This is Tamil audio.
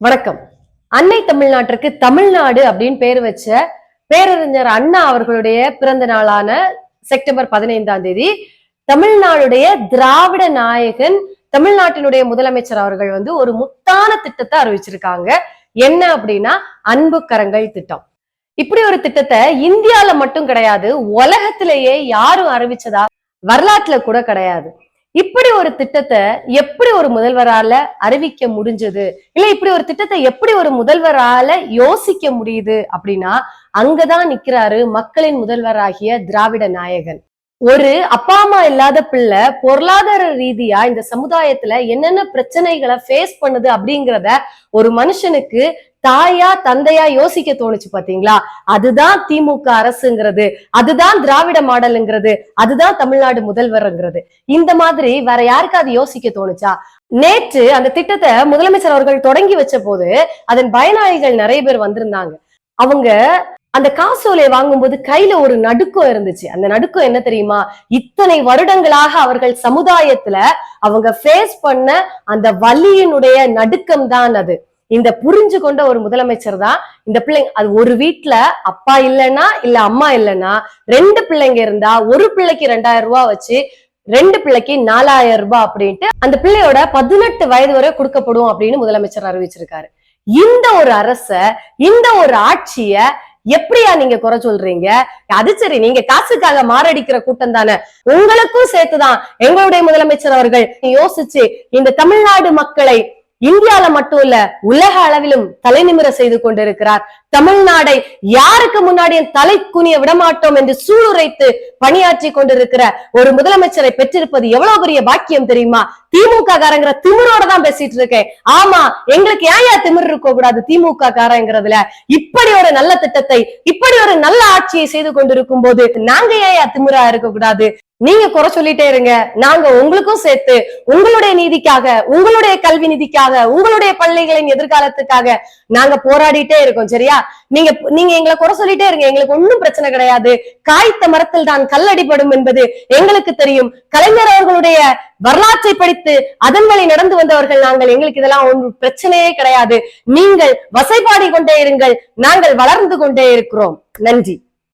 வணக்கம். அன்னை தமிழ்நாட்டிற்கு தமிழ்நாடு அப்படின்னு பேர் வச்ச பேரறிஞர் அண்ணா அவர்களுடைய பிறந்த நாளான செப்டம்பர் பதினைந்தாம் தேதி தமிழ்நாடுடைய திராவிட நாயகன் தமிழ்நாட்டினுடைய முதலமைச்சர் அவர்கள் வந்து ஒரு முத்தான திட்டத்தை அறிவிச்சிருக்காங்க. என்ன அப்படின்னா அன்பு கரங்கள் திட்டம். இப்படி ஒரு திட்டத்தை இந்தியால மட்டும் கிடையாது உலகத்திலேயே யாரும் அறிவிச்சதா வரலாற்றுல கூட கிடையாது. இப்படி ஒரு திட்டத்தை எப்படி ஒரு முதல்வரால அறிவிக்க முடிஞ்சது? இல்ல இப்படி ஒரு திட்டத்தை எப்படி ஒரு முதல்வரால யோசிக்க முடியுது அப்படின்னா அங்கதான் நிக்கிறாரு மக்களின் முதல்வராகிய திராவிட நாயகன். ஒரு அப்பா அம்மா இல்லாத பிள்ளை பொருளாதார ரீதியா இந்த சமுதாயத்துல என்னென்ன பிரச்சனைகளை ஃபேஸ் பண்ணுது அப்படிங்கிறத ஒரு மனுஷனுக்கு தாயா தந்தையா யோசிக்க தோணுச்சு பாத்தீங்களா? அதுதான் திமுக அரசுங்கிறது. அதுதான் திராவிட மாடலுங்கிறது. அதுதான் தமிழ்நாடு முதல்வர்ங்கிறது. இந்த மாதிரி வேற யாருக்காவது யோசிக்க தோணுச்சா? நேற்று அந்த திட்டத்தை முதலமைச்சர் அவர்கள் தொடங்கி வச்ச போது அதன் பயனாளிகள் நிறைய பேர் வந்திருந்தாங்க. அவங்க அந்த காசோலையை வாங்கும்போது கையில ஒரு நடுக்கம் இருந்துச்சு. அந்த நடுக்கம் என்ன தெரியுமா? இத்தனை வருடங்களாக அவர்கள் சமுதாயத்துல அவங்க ஃபேஸ் பண்ண அந்த வலியினுடைய நடுக்கம் தான் அது. இந்த புரிஞ்சு கொண்ட ஒரு முதலமைச்சர் தான் இந்த பிள்ளைங்க அது ஒரு வீட்டுல அப்பா இல்லைன்னா இல்ல அம்மா இல்லைன்னா ரெண்டு பிள்ளைங்க இருந்தா ஒரு பிள்ளைக்கு ரெண்டாயிரம் ரூபாய் வச்சு ரெண்டு பிள்ளைக்கு நாலாயிரம் ரூபாய் அப்படின்ட்டு அந்த பிள்ளையோட பதினெட்டு வயது வரை கொடுக்கப்படும் அப்படின்னு முதலமைச்சர் அறிவிச்சிருக்காரு. இந்த ஒரு அரச இந்த ஒரு ஆட்சிய எப்படியா நீங்க குறை சொல்றீங்க? அது சரி நீங்க காசுக்காக மாரடிக்கிற கூட்டம் தானே. உங்களுக்கும் சேர்த்துதான். எங்களுடைய முதலமைச்சர் அவர்கள் யோசிச்சு இந்த தமிழ்நாடு மக்களை இந்தியால மட்டும் இல்ல உலக அளவிலும் தலைநிமிர செய்து கொண்டிருக்கிறார். தமிழ்நாடை யாருக்கு முன்னாடி தலை குனிய விடமாட்டோம் என்று சூளுரைத்து பணியாற்றி கொண்டிருக்கிற ஒரு முதலமைச்சரை பெற்றிருப்பது எவ்வளவு பெரிய பாக்கியம் தெரியுமா? திமுக காரங்கிற திமிரோட தான் பேசிட்டு இருக்கேன். ஆமா எங்களுக்கு ஏன் ஏன் திமிர் இருக்க கூடாது திமுக காரங்கிறதுல இப்படி ஒரு நல்ல திட்டத்தை இப்படி ஒரு நல்ல ஆட்சியை செய்து கொண்டிருக்கும் போது நாங்க ஏன் திமிரா இருக்க கூடாது? நீங்க குறை சொல்லிட்டே இருங்க. நாங்க உங்களுக்கும் சேர்த்து உங்களுடைய நீதிக்காக உங்களுடைய கல்வி நிதிக்காக உங்களுடைய பள்ளிகளின் எதிர்காலத்துக்காக நாங்க போராடிட்டே இருக்கோம் சரியா? நீங்க நீங்க எங்களை குறை சொல்லிட்டே இருங்க. எங்களுக்கு ஒன்னும் பிரச்சனை கிடையாது. காய்த்த மரத்தில் தான் கல்லடிபடும் என்பது எங்களுக்கு தெரியும். கலைஞர் அவர்களுடைய வரலாற்றை படித்து அதன் வழி நடந்து வந்தவர்கள் நாங்கள். எங்களுக்கு இதெல்லாம் ஒன்றும் பிரச்சனையே கிடையாது. நீங்கள் வசைப்பாடி கொண்டே இருங்கள். நாங்கள் வளர்ந்து கொண்டே இருக்கிறோம். நன்றி.